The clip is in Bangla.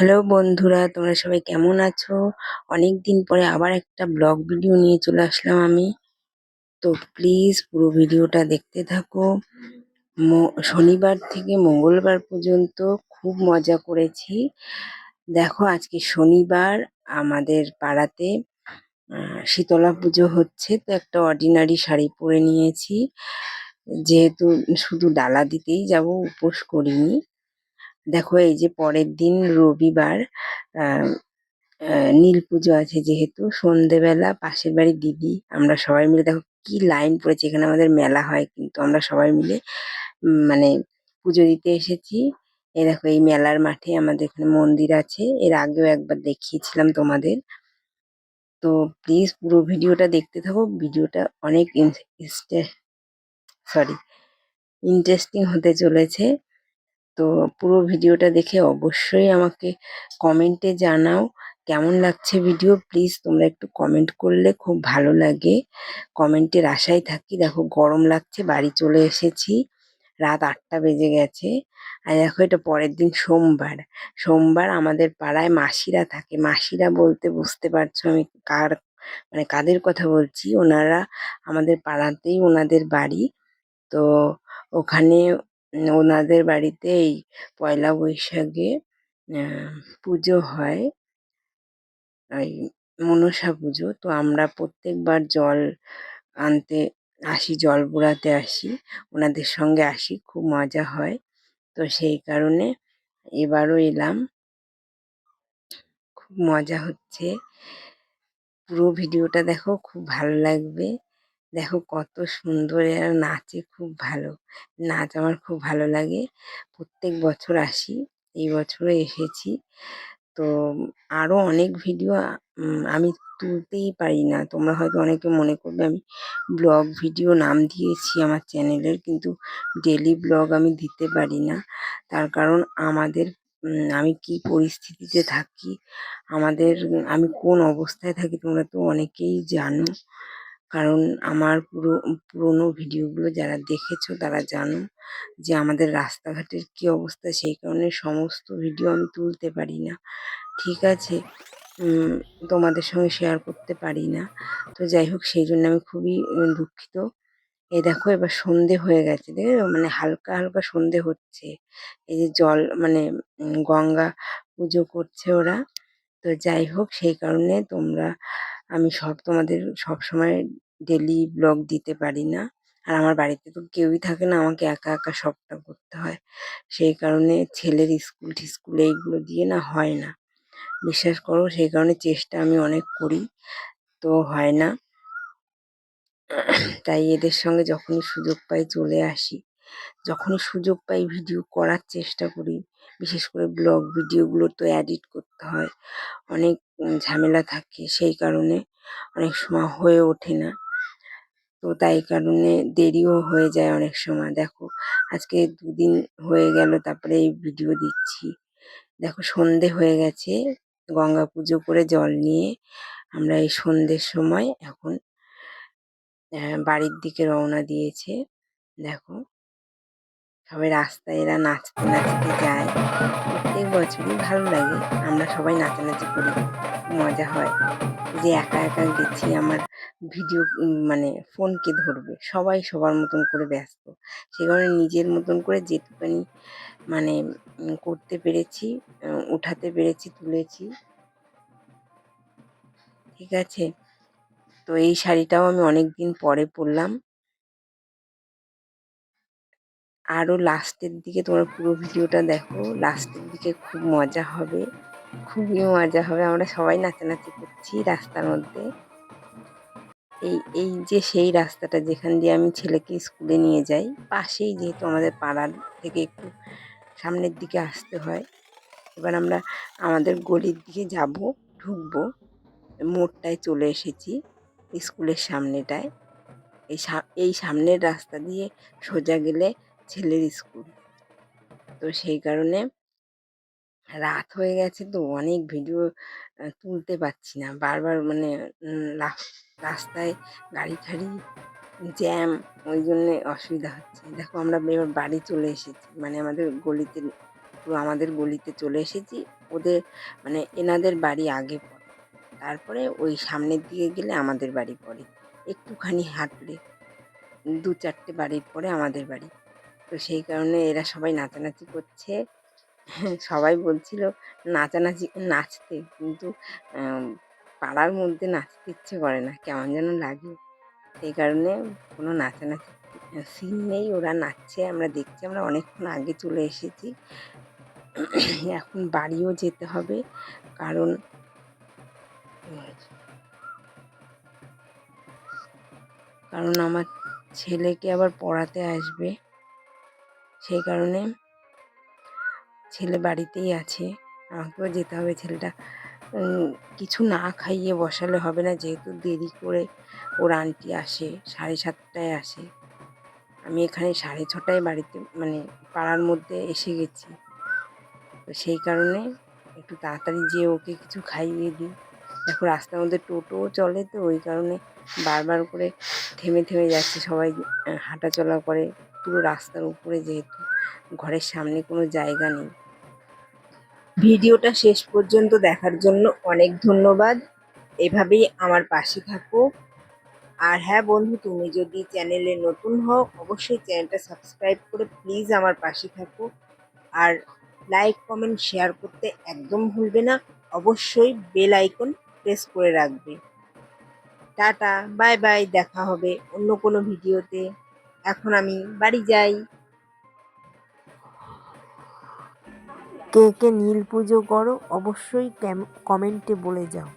হ্যালো বন্ধুরা, তোমরা সবাই কেমন আছো? অনেক দিন পরে আবার একটা ব্লগ ভিডিও নিয়ে চলে আসলাম আমি। তো প্লিজ পুরো ভিডিওটা দেখতে থাকো। শনিবার থেকে মঙ্গলবার পর্যন্ত খুব মজা করেছি। দেখো, আজকে শনিবার, আমাদের পাড়াতে শীতলা পুজো হচ্ছে, তো একটা অর্ডিনারি শাড়ি পরে নিয়েছি। যেহেতু শুধু ডালা দিতেই যাব, উপোস করিনি। দেখো এই যে পরের দিন রবিবার আহ, নীল পুজো আছে যেহেতু সন্ধেবেলা পাশের বাড়ির দিদি আমরা সবাই মিলে দেখো কি লাইন পড়েছে এখানে আমাদের মেলা হয় কিন্তু আমরা সবাই মিলে মানে পুজো দিতে এসেছি। এই দেখো এই মেলার মাঠে আমাদের এখানে মন্দির আছে এর আগেও একবার দেখিয়েছিলাম তোমাদের। তো প্লিজ পুরো ভিডিওটা দেখতে থাকো ভিডিওটা অনেক সরি ইন্টারেস্টিং হতে চলেছে। তো পুরো ভিডিওটা দেখে অবশ্যই আমাকে কমেন্টে জানাও, কেমন লাগছে ভিডিও প্লিজ তোমরা একটু কমেন্ট করলে খুব ভালো লাগে। কমেন্টের আশায় থাকি, দেখো গরম লাগছে, বাড়ি চলে এসেছি, রাত আটটা বেজে গেছে। আর দেখো এটা পরের দিন সোমবার। সোমবার আমাদের পাড়ায় মাসিরা থাকে। মাসিরা বলতে বুঝতে পারছ আমি কার মানে কাদের কথা বলছি? ওনারা আমাদের পাড়াতেই ওনাদের বাড়ি। তো ওখানে ওনাদের বাড়িতে এই পয়লা বৈশাখে পুজো হয়। এই মনসা পুজো। তো আমরা প্রত্যেকবার জল আনতে আসি, জল বুড়াতে আসি, ওনাদের সঙ্গে আসি, খুব মজা হয়। তো সেই কারণে এবারও এলাম। খুব মজা হচ্ছে। পুরো ভিডিওটা দেখো, খুব ভালো লাগবে। দেখো কত সুন্দর, এরা নাচে খুব ভালো, নাচ আমার খুব ভালো লাগে। প্রত্যেক বছর আসি, এই বছরও এসেছি। তো আরও অনেক ভিডিও আমি তুলতেই পারি না। তোমরা হয়তো অনেকে মনে করবে আমি ব্লগ ভিডিও নাম দিয়েছি আমার চ্যানেলের, কিন্তু ডেলি ব্লগ আমি দিতে পারি না। তার কারণ আমাদের আমি কি পরিস্থিতিতে থাকি, আমাদের, আমি কোন অবস্থায় থাকি তোমরা তো অনেকেই জানো। কারণ আমার পুরো, পুরোনো ভিডিওগুলো যারা দেখেছ, তারা জানো যে আমাদের রাস্তাঘাটের কি অবস্থা, সেই কারণে সমস্ত ভিডিও আমি তুলতে পারি না। ঠিক আছে তোমাদের সঙ্গে শেয়ার করতে পারি না। তো যাই হোক, সেই জন্য আমি খুবই দুঃখিত। এই দেখো, এবার সন্ধে হয়ে গেছে দেখো মানে হালকা হালকা সন্ধে হচ্ছে। এই যে জল মানে গঙ্গা পুজো করছে ওরা। তো যাই হোক, সেই কারণে তোমরা আমি সব তোমাদের সব সময় ডেলি ব্লগ দিতে পারি না। আর আমার বাড়িতে তো কেউই থাকে না, আমাকে একা একা সবটা করতে হয়। সেই কারণে ছেলের স্কুল টিস্কুল এইগুলো দিয়ে না হয় না। বিশ্বাস করো, সেই কারণে চেষ্টা আমি অনেক করি, তো হয় না। তাই এদের সঙ্গে যখনই সুযোগ পাই চলে আসি। যখনই সুযোগ পাই ভিডিও করার চেষ্টা করি, বিশেষ করে ব্লগ ভিডিওগুলো তো এডিট করতে হয়। অনেক ঝামেলা থাকে, সেই কারণে অনেক সময় হয়ে ওঠে না। তো তাই কারণে দেরিও হয়ে যায় অনেক সময়। দেখো, আজকে দুদিন হয়ে গেল, তারপরে এই ভিডিও দিচ্ছি। দেখো, সন্ধে হয়ে গেছে, গঙ্গা পুজো করে জল নিয়ে আমরা এই সন্ধ্যের সময় এখন বাড়ির দিকে রওনা দিয়েছে। দেখো সবাই রাস্তায় এরা নাচতে নাচতে যায়। প্রত্যেক বছরই ভালো লাগে। আমরা সবাই নাচানাচি করি। মজা হয়। যে একা একা গেছি আমার ভিডিও মানে ফোনকে ধরবে। সবাই সবার মতন করে ব্যস্ত। সে কারণে নিজের মতন করে যেটুকানি মানে করতে পেরেছি উঠাতে পেরেছি, তুলেছি। ঠিক আছে? তো এই শাড়িটাও আমি অনেক দিন পরে পরলাম। আরও লাস্টের দিকে তোমরা পুরো ভিডিওটা দেখো। লাস্টের দিকে খুব মজা হবে। খুবই মজা হবে। আমরা সবাই নাচানাচি করছি রাস্তার মধ্যে। এই এই যে সেই রাস্তাটা যেখান দিয়ে আমি ছেলেকে স্কুলে নিয়ে যাই, পাশেই যেহেতু আমাদের পাড়ার থেকে একটু সামনের দিকে আসতে হয়, এবার আমরা আমাদের গলির দিকে যাব, ঢুকবো। মোড়টায় চলে এসেছি স্কুলের সামনেটায়। এই এই সামনের রাস্তা দিয়ে সোজা গেলে ছেলের স্কুল। তো সেই কারণে রাত হয়ে গেছে তো অনেক ভিডিও তুলতে পারছি না। বারবার মানে রাস্তায় গাড়ি ঠাড়ি জ্যাম, ওই জন্যে অসুবিধা হচ্ছে। দেখো আমরা এবার বাড়ি চলে এসেছি। মানে আমাদের গলিতে, পুরো আমাদের গলিতে চলে এসেছি। ওদের মানে এনাদের বাড়ি আগে পড়ে। তারপরে ওই সামনের দিকে গেলে আমাদের বাড়ি পড়ে। একটুখানি হাঁটলে দু চারটে বাড়ির পরে আমাদের বাড়ি। তো সেই কারণে এরা সবাই নাচানাচি করছে। সবাই বলছিল নাচানাচি, নাচতে কিন্তু পাড়ার মধ্যে নাচতে ইচ্ছে করে না, কেমন যেন লাগে। সেই কারণে কোনো নাচানাচি সিন নেই, ওরা নাচছে, আমরা দেখছি, আমরা অনেকক্ষণ আগে চলে এসেছি। এখন বাড়িও যেতে হবে, কারণ কারণ আমার ছেলেকে আবার পড়াতে আসবে। সেই কারণে ছেলে বাড়িতেই আছে। আমাকেও যেতে হবে ছেলেটা। কিছু না খাইয়ে বসালে হবে না, যেহেতু দেরি করে ওর আন্টি আসে, সাড়ে সাতটায় আসে। আমি এখানে সাড়ে ছটায় বাড়িতে মানে পাড়ার মধ্যে এসে গেছি। তো সেই কারণে একটু তাড়াতাড়ি যেয়ে ওকে কিছু খাইয়ে দিই। দেখো রাস্তার মধ্যে টোটোও চলে তো, ওই কারণে বারবার করে থেমে থেমে যাচ্ছে সবাই হাঁটাচলা করে। পুরো রাস্তার উপরে যেহেতু ঘরের সামনে কোনো জায়গা নেই। ভিডিওটা শেষ পর্যন্ত দেখার জন্য অনেক ধন্যবাদ। এভাবেই আমার পাশে থাকো। আর হ্যাঁ বন্ধু, তুমি যদি চ্যানেলে নতুন হও, অবশ্যই চ্যানেলটা সাবস্ক্রাইব করে প্লিজ আমার পাশে থাকো। আর লাইক, কমেন্ট, শেয়ার করতে একদম ভুলবে না। অবশ্যই বেল আইকন প্রেস করে রাখবে। টাটা, বাই বাই, দেখা হবে অন্য কোনো ভিডিওতে। এখন আমি বাড়ি যাই। কে কে নীল পুজো করো অবশ্যই কমেন্টে বলে যাও।